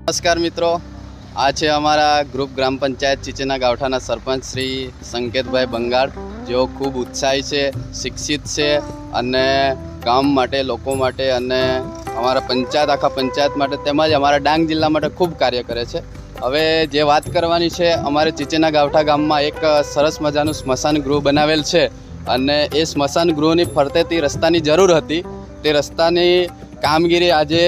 નમસ્કાર મિત્રો. આ છે અમારા ગ્રુપ ગ્રામ પંચાયત ચીચેના ગાવઠાના સરપંચ શ્રી સંકેતભાઈ બંગાળ. જેઓ ખૂબ ઉત્સાહી છે, શિક્ષિત છે અને ગામ માટે, લોકો માટે અને અમારા પંચાયત, આખા પંચાયત માટે તેમજ અમારા ડાંગ જિલ્લા માટે ખૂબ કાર્ય કરે છે. હવે જે વાત કરવાની છે, અમારે ચીચેના ગાવઠા ગામમાં એક સરસ મજાનું સ્મશાન ગૃહ બનાવેલ છે અને એ સ્મશાન ગૃહની ફરતેથી રસ્તાની જરૂર હતી. તે રસ્તાની કામગીરી આજે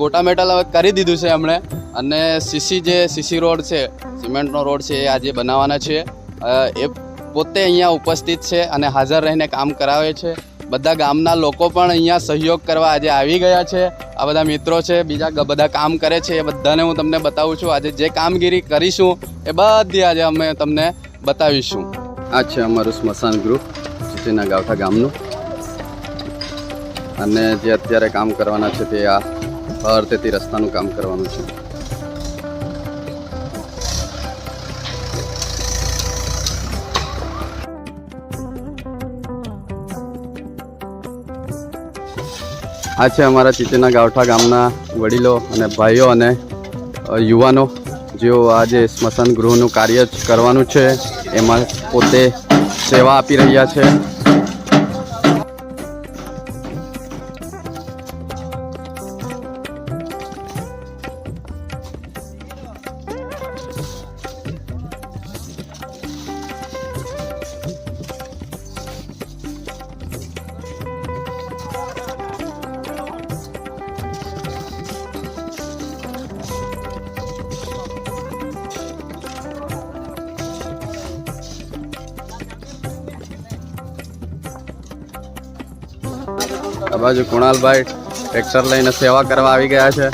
ગોટા મેટલ હવે કરી દીધું છે એમણે. અને સીસી જે સીસી રોડ છે, સિમેન્ટનો રોડ છે, એ આજે બનાવવાના છે. એ પોતે અહીંયા ઉપસ્થિત છે અને હાજર રહીને કામ કરાવે છે. બધા ગામના લોકો પણ અહીંયા સહયોગ કરવા આજે આવી ગયા છે. આ બધા મિત્રો છે, બીજા બધા કામ કરે છે, એ બધાને હું તમને બતાવું છું. આજે જે કામગીરી કરીશું, એ બધી આજે અમે તમને બતાવીશું. આ છે અમારું સ્મશાન ગૃહ ચીચીના ગાવઠા ગામનું. અને જે અત્યારે કામ કરવાના છે તે આ અર્ધેથી રસ્તાનું કામ કરવાનું છે. આ છે અમારા ચીચેના ગાવઠા ગામના વડીલો અને ભાઈઓ અને યુવાનો, જેઓ આજે સ્મશાન ગૃહનું કાર્ય કરવાનું છે. એમાં પોતે સેવા આપી રહ્યા છે. આ બાજુ કુણાલભાઈ ટ્રેક્ટર લઈને સેવા કરવા આવી ગયા છે.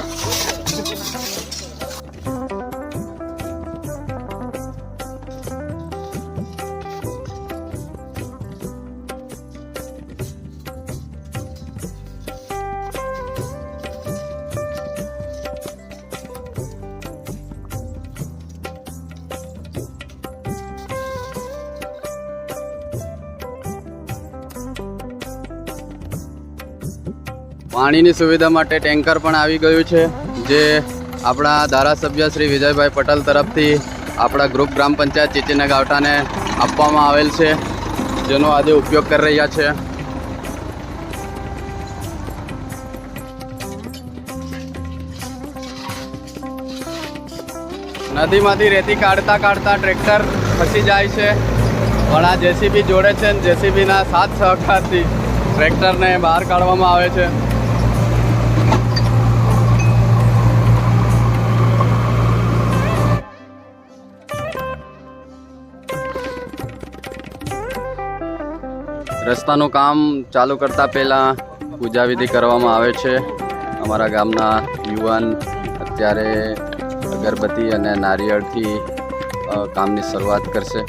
પાણીની સુવિધા માટે ટેન્કર પણ આવી ગયું છે, જે આપણા ધારાસભ્ય શ્રી વિજયભાઈ પટેલ તરફથી આપણા ગ્રુપ ગ્રામ પંચાયત ચીચીના ગાવઠાને આપવામાં આવેલ છે, જેનો આજે ઉપયોગ કરી રહ્યા છે. નદીમાંથી રેતી કાઢતા કાઢતા ટ્રેક્ટર ફસી જાય છે. પણ આ જેસીબી જોડે છે ને જેસીબીના સાથ સહકારથી ટ્રેક્ટરને બહાર કાઢવામાં આવે છે. રસ્તાનું કામ ચાલુ કરતા પહેલાં પૂજા વિધિ કરવામાં આવે છે. અમારા ગામના યુવાન અત્યારે અગરબત્તી અને નારિયેળથી કામની શરૂઆત કરશે.